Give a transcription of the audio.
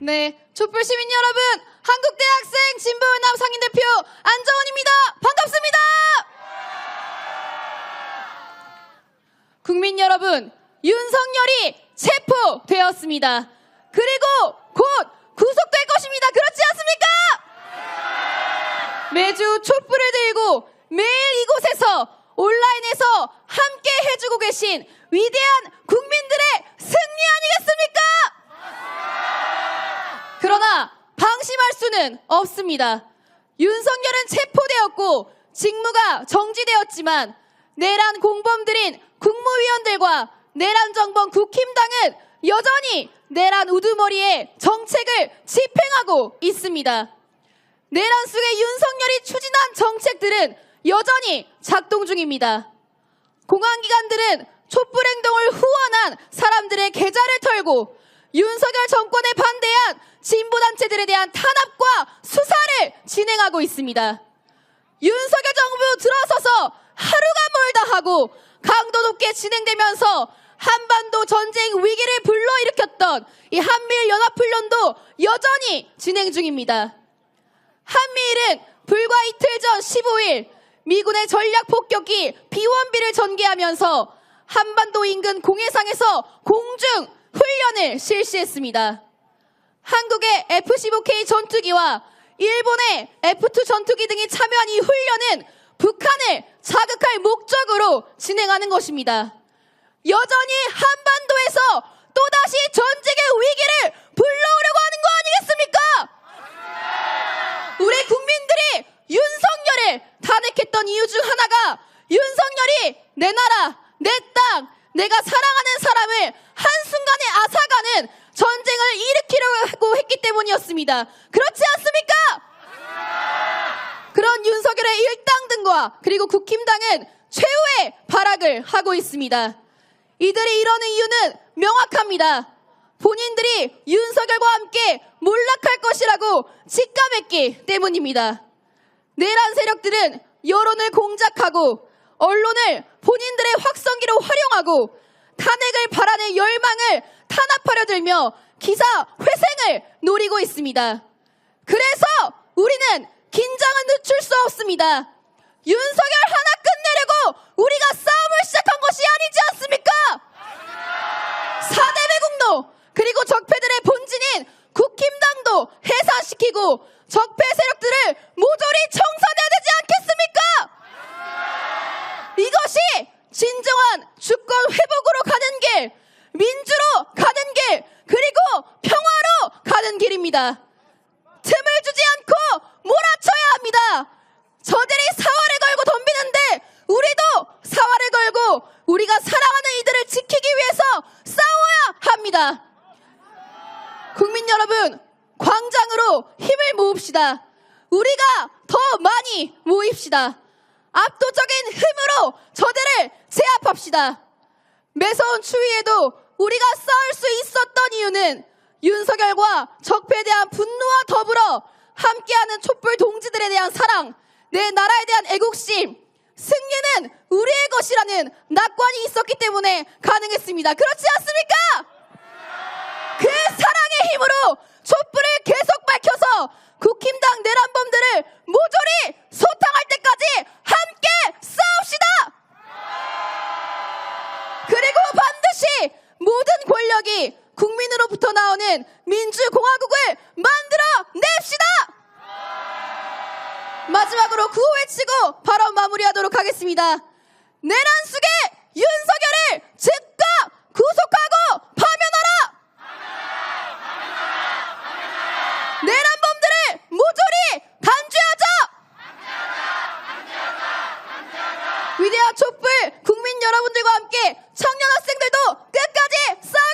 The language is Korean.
네, 촛불 시민 여러분, 한국대학생 진보연합 상인대표 안정원입니다. 반갑습니다. 국민 여러분, 윤석열이 체포되었습니다. 그리고 곧 구속될 것입니다. 그렇지 않습니까? 매주 촛불을 들고 매일 이곳에서 온라인에서 함께 해주고 계신 위대한 국민들의 승리 아니겠습니까? 그러나 방심할 수는 없습니다. 윤석열은 체포되었고 직무가 정지되었지만 내란 공범들인 국무위원들과 내란 정권 국힘당은 여전히 내란 우두머리의 정책을 집행하고 있습니다. 내란 속에 윤석열이 추진한 정책들은 여전히 작동 중입니다. 공안기관들은 촛불 행동을 후원한 사람들의 계좌를 털고 윤석열 정권에 반대한 진보단체들에 대한 탄압과 수사를 진행하고 있습니다. 윤석열 정부 들어서서 하루가 멀다 하고 강도 높게 진행되면서 한반도 전쟁 위기를 불러일으켰던 이 한미일 연합훈련도 여전히 진행 중입니다. 한미일은 불과 이틀 전 15일 미군의 전략 폭격기 비원비를 전개하면서 한반도 인근 공해상에서 공중 훈련을 실시했습니다. 한국의 F-15K 전투기와 일본의 F-2 전투기 등이 참여한 이 훈련은 북한을 자극할 목적으로 진행하는 것입니다. 여전히 한반도에서 또다시 전쟁의 위기를 불러오려고 하는 거 아니겠습니까? 우리 국민들이 윤석열을 탄핵했던 이유 중 하나가 윤석열이 내 나라, 내 땅, 내가 사랑하는 사람을 한순간에 앗아가는 전쟁을 했기 때문이었습니다. 그렇지 않습니까? 그런 윤석열의 일당 등과 그리고 국힘당은 최후의 발악을 하고 있습니다. 이들이 이러는 이유는 명확합니다. 본인들이 윤석열과 함께 몰락할 것이라고 직감했기 때문입니다. 내란 세력들은 여론을 공작하고 언론을 본인들의 확성기로 활용하고 탄핵을 바라는 열망을 탄압하려 들며 기사 회생을 노리고 있습니다. 그래서 우리는 긴장을 늦출 수 없습니다. 윤석열 하나 끝내려고 우리가 싸움을 시작한 것이 아니지 않습니까? 4대 매국노 그리고 적폐들의 본진인 국힘당도 해산시키고 적폐 세력들을 모조리 청산해야 되지 않겠습니까? 이것이 진정한 주권 회복으로 가는 길, 민주로 가는 길, 그리고 평화로 길입니다. 틈을 주지 않고 몰아쳐야 합니다. 저들이 사활을 걸고 덤비는데 우리도 사활을 걸고 우리가 사랑하는 이들을 지키기 위해서 싸워야 합니다. 국민 여러분, 광장으로 힘을 모읍시다. 우리가 더 많이 모입시다. 압도적인 힘으로 저들을 제압합시다. 매서운 추위에도 우리가 싸울 수 있었던 이유는 윤석열과 적폐에 대한 분노와 더불어 함께하는 촛불 동지들에 대한 사랑, 내 나라에 대한 애국심, 승리는 우리의 것이라는 낙관이 있었기 때문에 가능했습니다. 그렇지 않습니까? 그 사랑의 힘으로 촛불을 계속 밝혀서 국힘당 내란범들을 모조리 소탕할 때까지 함께 싸웁시다! 그리고 반드시 모든 권력이 국민으로부터 나오는 민주공화국을 만들어 냅시다! 마지막으로 구호 외치고 바로 마무리하도록 하겠습니다. 내란 속에 윤석열을 즉각 구속하고 파면하라! 내란범들을 모조리 단죄하자! 위대한 촛불 국민 여러분들과 함께 청년 학생들도 끝까지 싸우겠습니다!